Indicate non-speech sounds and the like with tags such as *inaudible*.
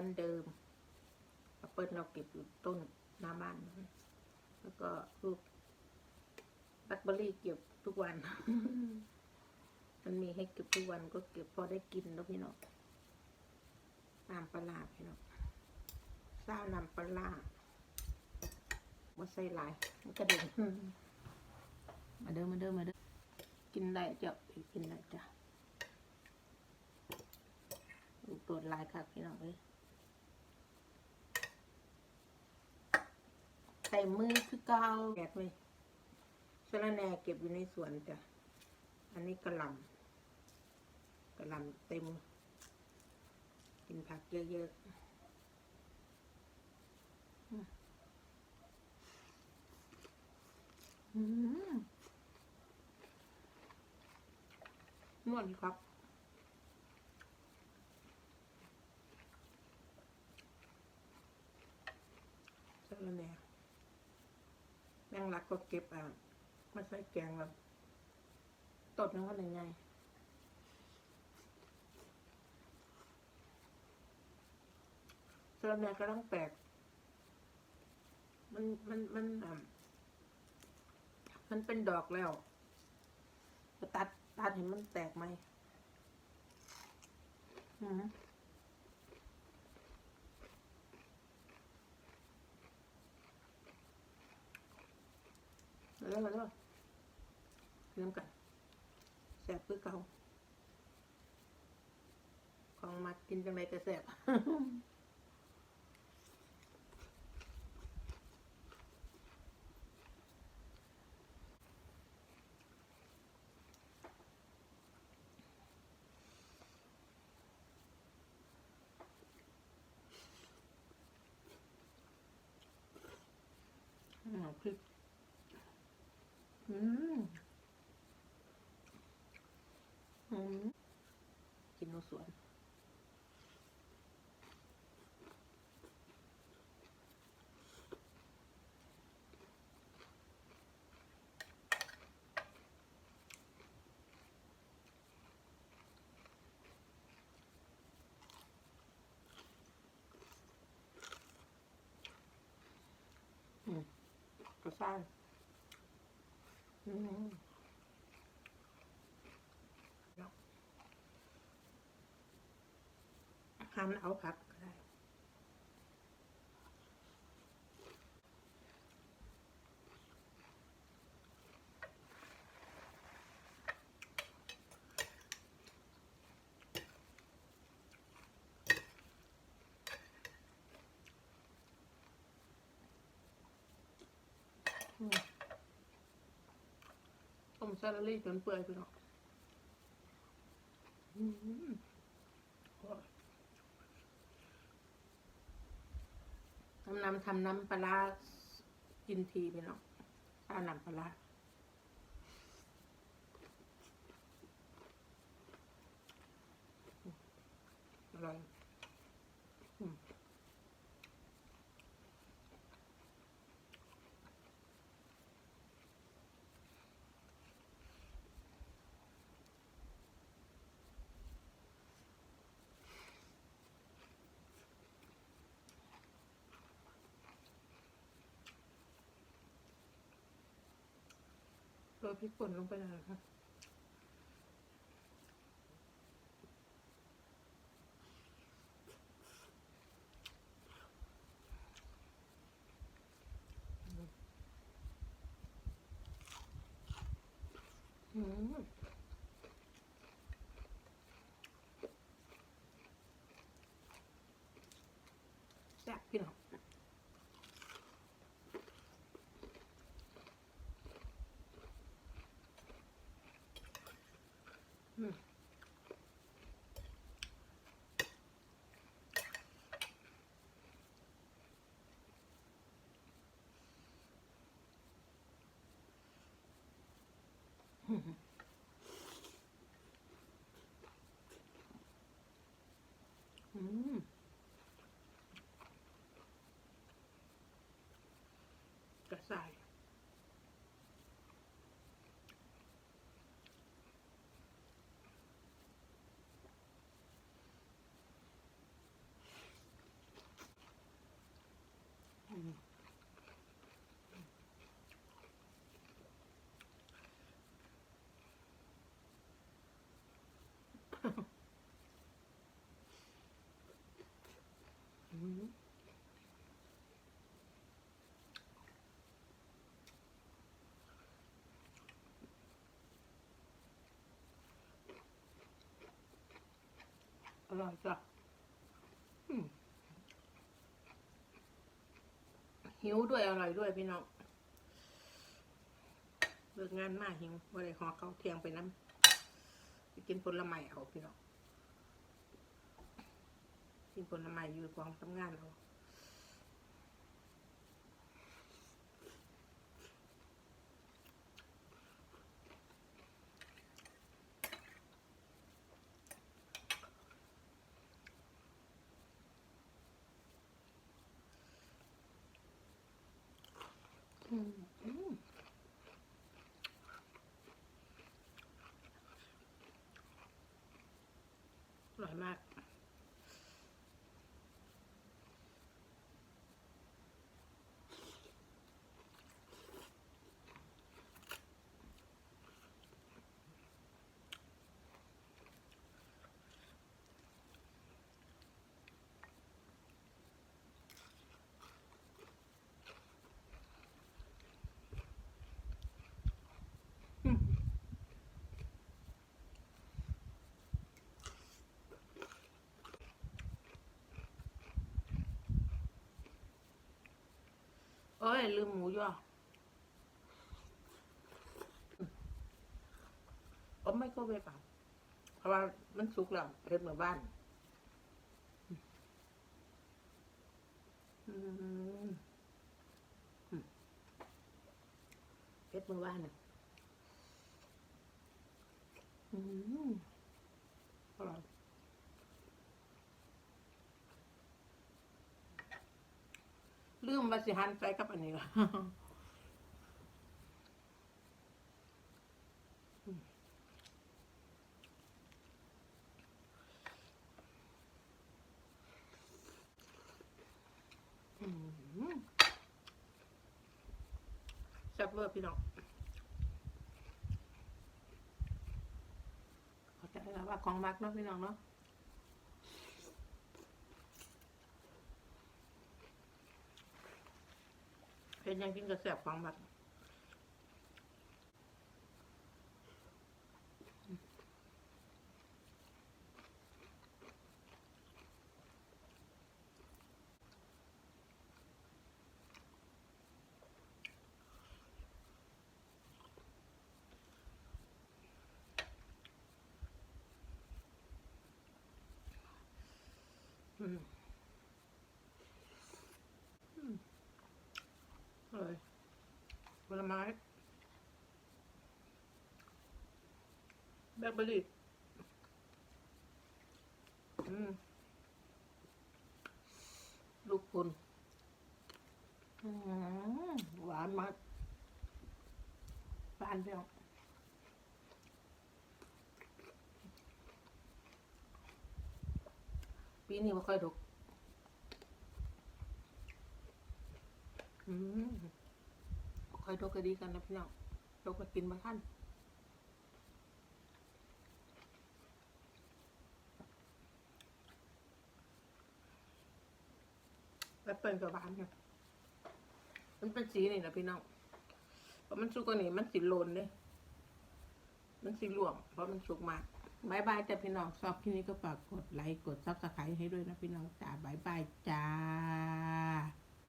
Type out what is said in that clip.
ือนเดิมแอปเปิลเราเก็บอยู่ต้นหน้าบ้าน แล้วก็ลูกแบล็คเบอร์รี่เก็บทุกวัน มันมีให้เก็บทุกวันก็เก็บพอได้กินแล้วพี่น้องน้ำปลาพี่น้องซานำปลาร้าว่าใส่หลายมันกระเด็นมาเด้อมาเด้อมาเด้อกินได้เจ้ากินได้จ้ะลูตัวลายค่ะพี่น้องเอ้ย ใส่มือคือเกาแกะไว้สะระแหน่เก็บอยู่ในสวนจ้ะ อันนี้กระหลำกระหลำเต็ม กินผักเยอะๆอืมนวดครับสะระแหน่ แมงลักก็เก็บอะมาใส่แกงแบบตดมันก็ยังไงสะระแหน่ก็ต้องแปลก มันมันมันอะมันเป็นดอกแล้วตัดตัดเห็นมันแตกไหมอืม มาแล้วเริ่มกันแสบคือเก่าของมากินจังไรก็แสบอืมพริก อืมอืมกินโนสวนอืมกระซ่างอืม หั่นเอาผักก็ได้ อืมต้ม ซาลารี่จนเปื่อยไปเนาะอืมทำน้ำทำน้ำปลากินทีไปเนาะข้าวน้ำปลาอร่อยอืม โรยพริกป่นลงไปเลยค่ะอืม Hmm. *laughs* อร่อยจ้ะหิวด้วยอร่อยด้วยพี่น้องเลิกงานมาหิวว่าได้หอเขาวเที่ยงไปน้ำไปกินผลไม้เอาพี่น้อง กินผลไม้อยู่กองทำงานเอาอืม ยลืมหมูย่อผมไม่เข้าไปเปล่าเพราะว่ามันสุกแล้วเฮ็ดเหมือนบ้านอืมอืมเฮ็ดเหมือนบ้านอืมอร่อย ลืมมาสิหันไปกับอันนี้ละอืมแซ่บเวอร์พี่น้องเข้าใจแล้วว่าของมักเนาะพี่น้องเนาะ เป็นยังกินกระแสบฟังแบบ ลไม้ แบล็คเบอร์รี่ลูกคุณหวานมากหวานเปรี้ยวปีนี้ไม่ค่อยถูกอืม ค่อยถูกก็ดีกันนะพี่น้องถูกมากินมาท่านแอปเปิลกับหวานเนี่ยมันเป็นสีนี่นะพี่น้องเพราะมันสุกกว่านี้มันสีโลนเลยมันสีหลวมเพราะมันสุกมากบายบายจ้ะพี่น้องชอบที่นี้ก็ฝากกดไลค์กดซับสไครต์ให้ด้วยนะพี่น้องจ้าบายบายจ้า